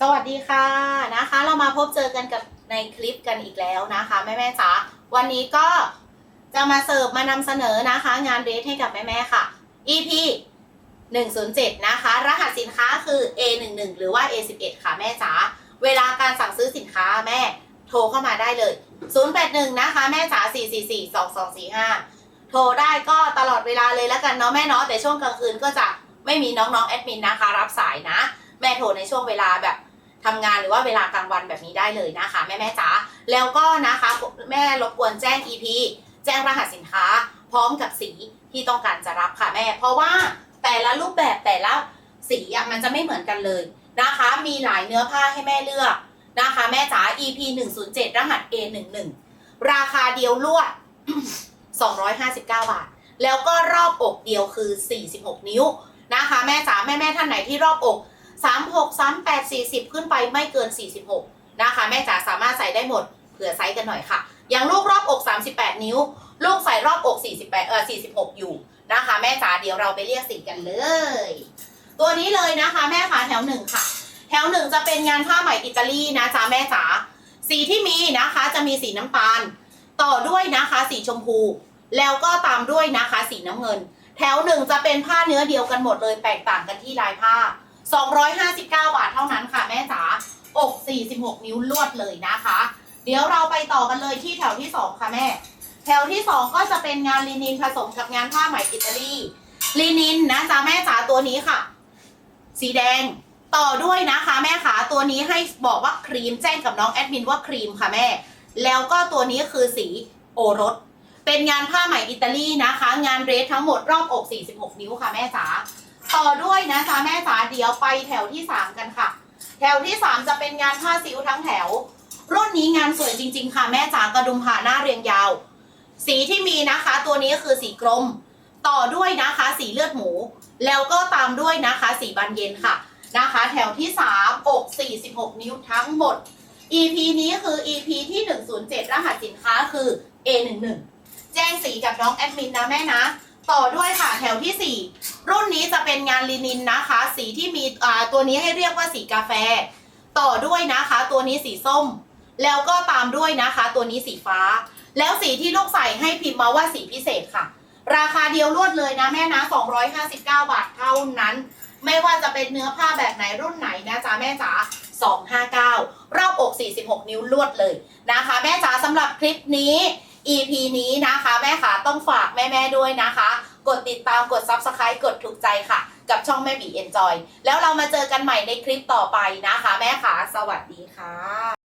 สวัสดีค่ะนะคะ เรามาพบเจอกันกับในคลิปกันอีกแล้วนะคะแม่แม่จ๋าวันนี้ก็จะมาเสิร์ฟมานำเสนอนะคะ งานเดทให้กับแม่แม่ค่ะ EP 107 นะคะ รหัสสินค้าคือ A11 หรือว่า A11 ค่ะแม่จ๋าเวลาการสั่งซื้อสินค้าแม่โทรเข้ามาได้เลย 081 นะคะ แม่จ๋า444 2245 โทรได้ก็ตลอดเวลาเลยแล้วกันเนาะแม่เนาะแต่ช่วงกลางคืนก็จะไม่มีน้องๆแอดมินนะคะ รับสายนะ ม่โทรในช่วงเวลาแบบทำงานหรือว่าเวลากลางวันแบบนี้ได้เลยนะคะ แม่แม่จ๋าแล้วก็นะคะแม่รบกวนแจ้ง EP แจ้งรหัสสินค้า พร้อมกับสีที่ต้องการจะรับค่ะแม่ เพราะว่าแต่ละรูปแบบแต่ละสีอะมันจะไม่เหมือนกันเลยนะคะ มีหลายเนื้อผ้าให้แม่เลือกนะคะ แม่จ๋า EP 107 รหัส A11 ราคาเดียวลวด 259 บาท แล้วก็รอบอกเดียวคือ 46 นิ้วนะคะ แม่จ๋าแม่แม่ท่านไหนที่รอบอก 36 38 40 ขึ้นไปไม่เกิน 46 นะคะ แม่จ๋าสามารถใส่ได้หมดเผื่อไซส์กันหน่อยค่ะ อย่างลูกรอบอก 38 นิ้ว ลูกใส่รอบอก 48 เออ46 อยู่นะคะ แม่จ๋าเดี๋ยวเราไปเรียกสีกันเลย ตัวนี้เลยนะคะ แม่ขาแถวหนึ่งค่ะ แถวหนึ่งจะเป็นงานผ้าไหมอิตาลีนะจ๊ะแม่จ๋าสีที่มีนะคะจะมีสีน้ำตาล ต่อด้วยนะคะสีชมพู แล้วก็ตามด้วยนะคะสีน้ำเงิน แถวหนึ่งจะเป็นผ้าเนื้อเดียวกันหมดเลยแตกต่างกันที่ลายผ้า 259 บาทเท่านั้นค่ะแม่จ๋าอก 46 นิ้วลวดเลยนะคะ เดี๋ยวเราไปต่อกันเลยที่แถวที่ 2 ค่ะแม่ แถวที่ 2 ก็จะเป็นงานลีนินผสมกับงานผ้าไหมอิตาลีลีนินนะจ๊ะแม่จ๋าตัวนี้ค่ะ สีแดงต่อด้วยนะคะแม่ขาตัวนี้ให้บอกว่าครีมแจ้งกับน้องแอดมินว่าครีมค่ะแม่ แล้วก็ตัวนี้คือสีโอรส เป็นงานผ้าไหมอิตาลีนะคะ งานเรสทั้งหมดรอบอก 46 นิ้วค่ะแม่จ๋า ต่อด้วยนะจ๊ะแม่จ๋าเดี๋ยวไปแถวที่3กันค่ะ แถวที่3จะเป็นงานผ้าซิวทั้งแถว รุ่นนี้งานสวยจริง ๆ ค่ะแม่จ๋ากระดุมผ่าหน้าเรียงยาว สีที่มีนะคะ ตัวนี้คือสีกรม ต่อด้วยนะคะ สีเลือดหมู แล้วก็ตามด้วยนะคะ สีบานเย็นค่ะนะคะ แถวที่3อก46 นิ้วทั้งหมด EP นี้คือ EP ที่ 107 รหัสสินค้าคือ A11 แจ้งสีกับน้องแอดมินนะแม่นะ ต่อด้วยค่ะแถวที่ 4 รุ่นนี้จะเป็นงานลินินนะคะ สีที่มีตัวนี้ให้เรียกว่าสีกาแฟ ต่อด้วยนะคะ ตัวนี้สีส้ม แล้วก็ตามด้วยนะคะ ตัวนี้สีฟ้า แล้วสีที่ลูกใส่ให้พิมพ์มาว่าสีพิเศษค่ะ ราคาเดียวรวดเลยนะแม่นะ 259 บาทเท่านั้น ไม่ว่าจะเป็นเนื้อผ้าแบบไหนรุ่นไหนนะจ๊ะแม่จ๋า259รอบอก 46 นิ้วลวดเลยนะคะ แม่จ๋าสำหรับคลิปนี้ EP นี้นะคะ แม่ขาต้องฝากแม่ ๆ ด้วยนะคะ กดติดตามกด Subscribe กดถูกใจค่ะ กับช่องแม่บีเอนจอยแล้วเรามาเจอกันใหม่ในคลิปต่อไปนะคะ แม่ขาสวัสดีค่ะ